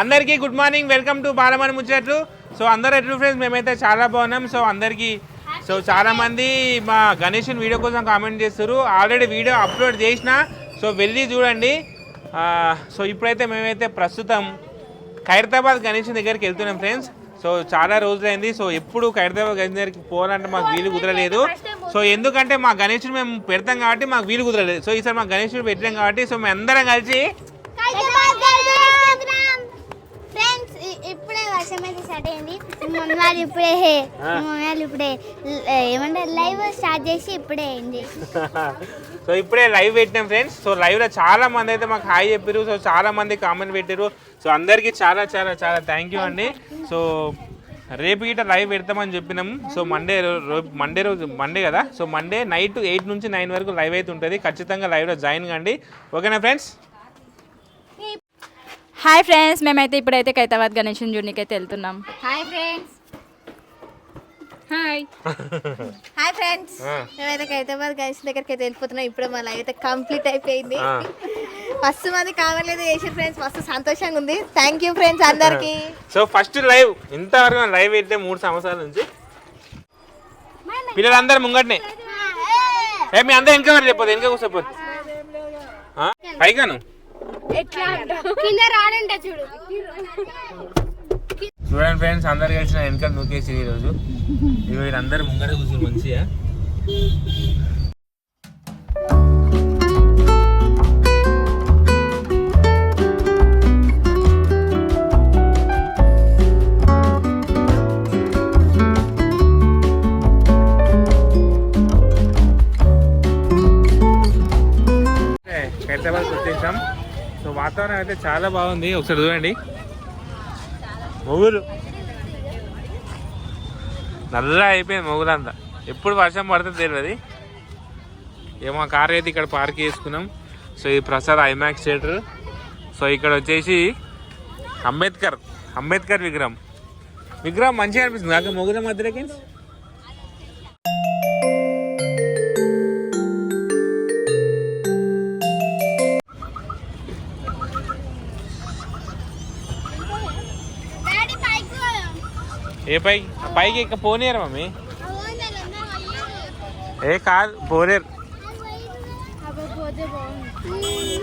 అందరికీ good morning welcome to Balamani ముచ్చట్లు so అందరు ఎట్లు ఫ్రెండ్స్ మేమైతే చాలా బాగున్నాం. సో అందరికీ సో చాలామంది మా గణేష్ని వీడియో కోసం కామెంట్ చేస్తారు ఆల్రెడీ వీడియో అప్లోడ్ చేసిన సో వెళ్ళి చూడండి. సో ఇప్పుడైతే మేమైతే ప్రస్తుతం ఖైరతాబాద్ గణేష్ దగ్గరికి వెళ్తున్నాం ఫ్రెండ్స్ సో చాలా రోజులైంది. సో ఎప్పుడు ఖైరతాబాద్ గణేష్ దగ్గరికి పోవాలంటే మాకు వీలు కుదరలేదు. సో ఎందుకంటే మా గణేషుని మేము పెడతాం కాబట్టి మాకు వీలు కుదరలేదు. సో ఈసారి మా గణేషుడు పెట్టాం కాబట్టి సో మేము అందరం కలిసి ఫ్రెండ్స్ ఇప్పుడే వర్షం అయితే స్టార్ట్ అయింది. మమ్మీ వాళ్ళు ఇప్పుడే. మమ్మీ వాళ్ళు ఇప్పుడే ఏమంటారు లైవ్ స్టార్ట్ చేసి ఇప్పుడే అయింది. సో ఇప్పుడే లైవ్ పెట్టినాం ఫ్రెండ్స్ సో లైవ్లో చాలా మంది అయితే మాకు హాయ్ చెప్పారు సో చాలా మంది కామెంట్ పెట్టారు సో అందరికీ చాలా చాలా చాలా థ్యాంక్ యూ అండి. సో రేపు గిట్ట లైవ్ పెడతామని చెప్పినాం. సో మండే మండే రోజు మండే కదా? సో మండే నైట్ ఎయిట్ నుంచి నైన్ వరకు లైవ్ అయితే ఉంటుంది. ఖచ్చితంగా లైవ్లో జాయిన్ కండి. ఓకేనా ఫ్రెండ్స్ హాయ్ ఫ్రెండ్స్ మేమైతే ఇప్పుడైతే ఖైతాబాద్ గణేషన్ జూనికి అయితే వెళ్తున్నాం. Hi friends. Hi. Hi friends. మేమైతే హైదరాబాద్ గైస్ దగ్గరికి అయితే వెళ్ళిపోతున్నాం. ఇప్పుడే మా లైవ్ అయితే కంప్లీట్ అయిపోయింది. మస్తు మంది అయితే చేసి ఫ్రెండ్స్. మస్తు సంతోషంగా ఉంది. థ్యాంక్ యూ ఫ్రెండ్స్ అందరికి. So first live. ఇంతవరకు లైవ్ అయితే మూడు సంవత్సరాల నుంచి. పిల్లలందరూ ముంగట్నే. ఏ. మీ అందరూ వెనక చెప్పదు వెనక కూర్చోపోదు. పైగాను కింద రాడంట చూడు. చూడండి ఫ్రెండ్స్ అందరు కలిసి వెనకాల నూకేసి ఈరోజు. ఇవి వీళ్ళందరూ ముంగట కూర్చుని మంచిగా. వాతావరణం అయితే చాలా బాగుంది. ఒకసారి చూడండి. మొగులు నల్ల అయిపోయింది మొగులంతా ఎప్పుడు వర్షం పడుతుంది తెలియదు ఏమో కార్ అయితే ఇక్కడ పార్క్ చేసుకున్నాం. సో ఇది ప్రసాద్ ఐమాక్స్ థియేటర్. సో ఇక్కడ వచ్చేసి అంబేద్కర్ అంబేద్కర్ విగ్రహం. విగ్రహం మంచిగా అనిపిస్తుంది. కాక మొగుల మధ్యలోకి ఏ పై పైకి ఇక పోనీయరు మమ్మీ? ఏ కాదు పోలేరు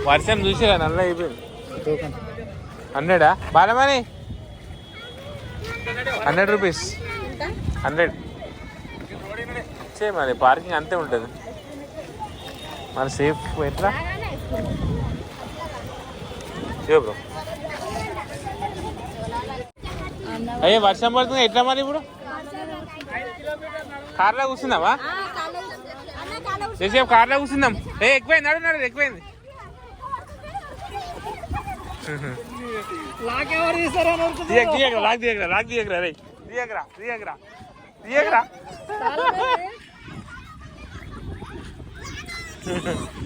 వర్షం చూసిరా నల్ల అయిపోయింది. హండ్రెడా? Balamani hundred rupees. హండ్రెడ్. చే మరి పార్కింగ్ అంతే ఉంటుంది. మరి సేఫ్ ఎట్లా ఇదిగో బ్రో. అయ్యే వర్షం పడుతుంది? ఎట్లా మరి ఇప్పుడు? కార్లో కూర్చుందామా చేసేపు కార్లో కూర్చుందాం. ఏ ఎక్కువైంది నడు నడు ఎక్కువైంది. తీయకరా లాక్ తీయకరా లాక్ తీయకరా రే తీయకరా తీయకరా తీయకరా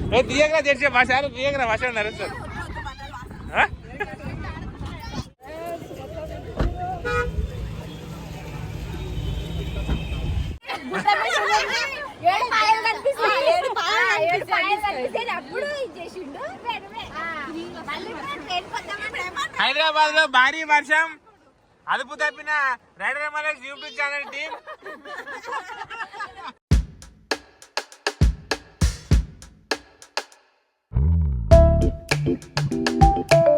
ఏ తీయకరా చేసే భాష తీయకరా భాష నడుస్తారు ఆ? హైదరాబాద్లో భారీ వర్షం అదుపు తప్పిన rider Malesh YouTube channel team you.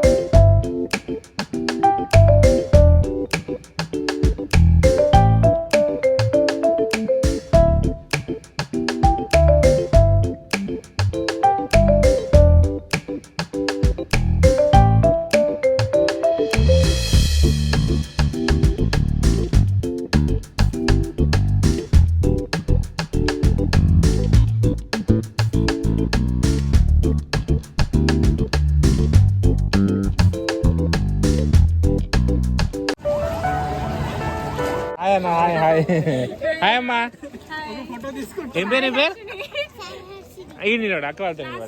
Hi అమ్మా. ఏం పేరు ఏం పేరు? అయ్యి నేను అక్క వెళ్తాను ఇవాళ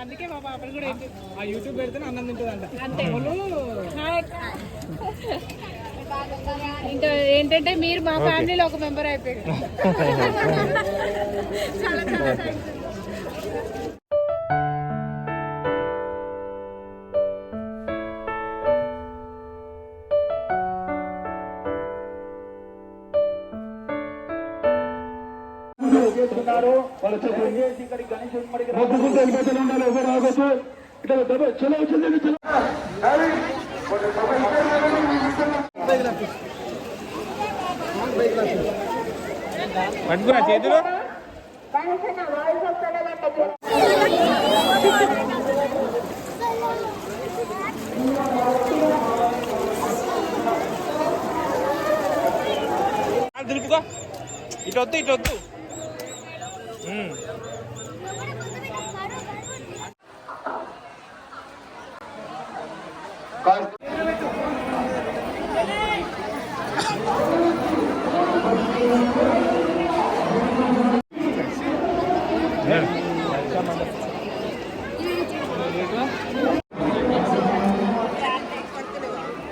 అందుకే మా పాపలు కూడా ఆ యూట్యూబ్ పెడితే అన్నం తింటుందంట. అంతే. ఇంకా ఏంటంటే మీరు మా ఫ్యామిలీలో ఒక మెంబర్ అయిపోయారు. పట్టుకురా చేతులు కాలు దులుపుకో ఇటు వద్దు ఇటు వద్దు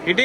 ఇటీ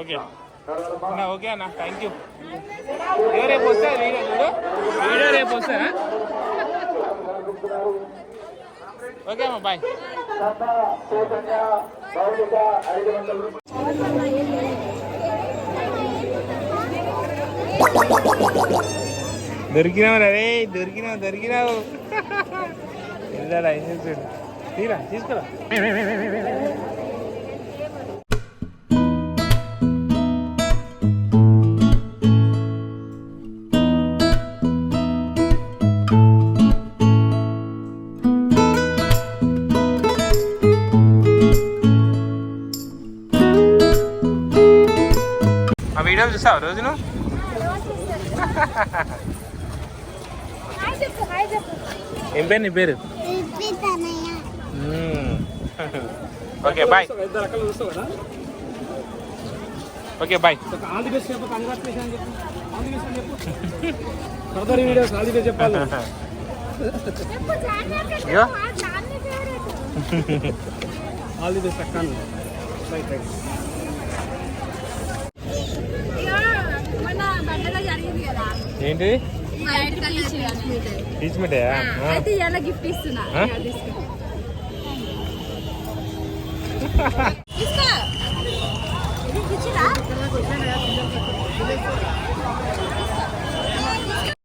ఓకే. ఓకే అన్న థ్యాంక్ యూ వీడియో రేపు వస్తా వీడియో చూడు. వీడియో రేపు వస్తా ఓకే అమ్మా బాయ్ దొరికినావు రే దొరికినావు దొరికినావు. వెళ్ళాడా ఏం చేస్తాడు తీరా తీసుకురా. ఆ వీడియోలు చూసావు రోజు నువ్వు హాయ్ చెప్పు హాయ్ చెప్పు ఏం పేరు నీ పేరు. Okay bye. Okay bye. All the best చెప్పు కంగ్రాచులేషన్ అని చెప్పు. ఆల్ ది బెస్ట్ అని చెప్పు. Further videos all the best చెప్పాలి. చెప్పు జాగ్రత్తగా ఇగో. చెప్పు. ఆ నాన్న ఫేవరెట్ ఆల్ ది బెస్ట్ అక్క రైట్ రైట్ మొన్న బర్త్డేలో జరిగింది కదా. ఏంటి వైట్ కలర్ టీచ్మెంటే అయితే ఇలా గిఫ్ట్ ఇస్తున్నా. ఆ?